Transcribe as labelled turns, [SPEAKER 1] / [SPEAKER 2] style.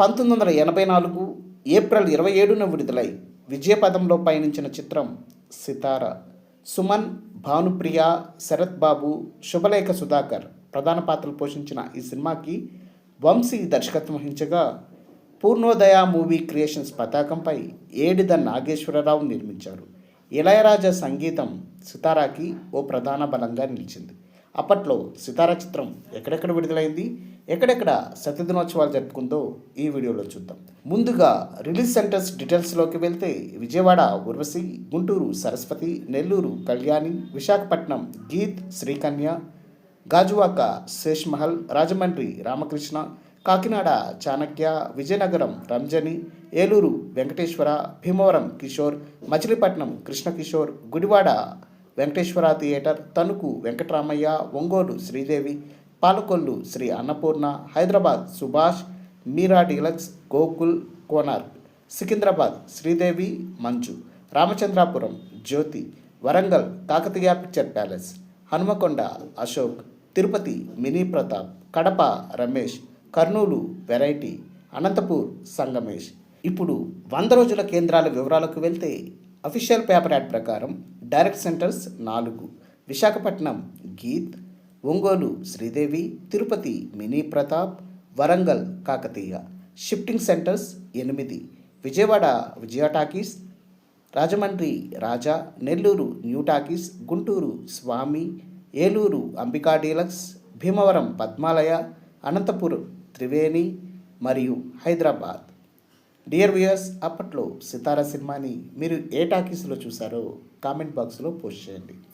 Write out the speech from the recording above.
[SPEAKER 1] పంతొమ్మిది వందల ఎనభై నాలుగు ఏప్రిల్ ఇరవై ఏడున విడుదలై విజయపదంలో పయనించిన చిత్రం సితార. సుమన్ భానుప్రియ శరత్ బాబు శుభలేఖ సుధాకర్ ప్రధాన పాత్రలు పోషించిన ఈ సినిమాకి వంశీ దర్శకత్వం వహించగా పూర్ణోదయ మూవీ క్రియేషన్స్ పతాకంపై ఏడిద నాగేశ్వరరావు నిర్మించారు. ఇళయరాజా సంగీతం సితారాకి ఓ ప్రధాన బలంగా నిలిచింది. అప్పట్లో సితారా చిత్రం ఎక్కడెక్కడ విడుదలైంది? ఎక్కడెక్కడ శతదినోత్సవాలు జరుపుకుందో ఈ వీడియోలో చూద్దాం. ముందుగా రిలీజ్ సెంటర్స్ డీటెయిల్స్లోకి వెళ్తే Vijayawada Urvashi Guntur Saraswati Nellore Kalyani Visakhapatnam Geet Srikanya Gajuwaka Sesh Mahal Rajahmundry Ramakrishna Kakinada Chanakya Vizianagaram Ranjani Eluru Venkateswara Bhimavaram Kishore Machilipatnam Krishnakishore Gudivada Venkateswara theatre Tanuku Venkataramaiah Ongole Sridevi Palakollu Sri Annapurna Hyderabad Subhash Meera deluxe Gokul Konark Secunderabad Sridevi Manju Ramachandrapuram Jyothi Warangal Kakatiya picture palace Hanumakonda Ashok Tirupati mini Pratap Kadapa Ramesh Kurnool variety Anantapur Sangamesh. ఇప్పుడు వంద రోజుల కేంద్రాల వివరాలకు వెళ్తే official paper ad ప్రకారం direct centres నాలుగు Visakhapatnam Geet Ongole Sridevi Tirupati mini Pratap Warangal Kakatiya. Shifting centres ఎనిమిది. Vijayawada Vijaya talkies. Rajahmundry Raja. Nellore new talkies. Guntur Swamy. Eluru Ambika deluxe. Bhimavaram Padmalaya. Anantapuram Triveni. మరియు Hyderabad. Dear viewers అప్పట్లో సితారా సినిమాని మీరు ఏ టాకీస్లో చూసారో comment బాక్స్లో post చేయండి.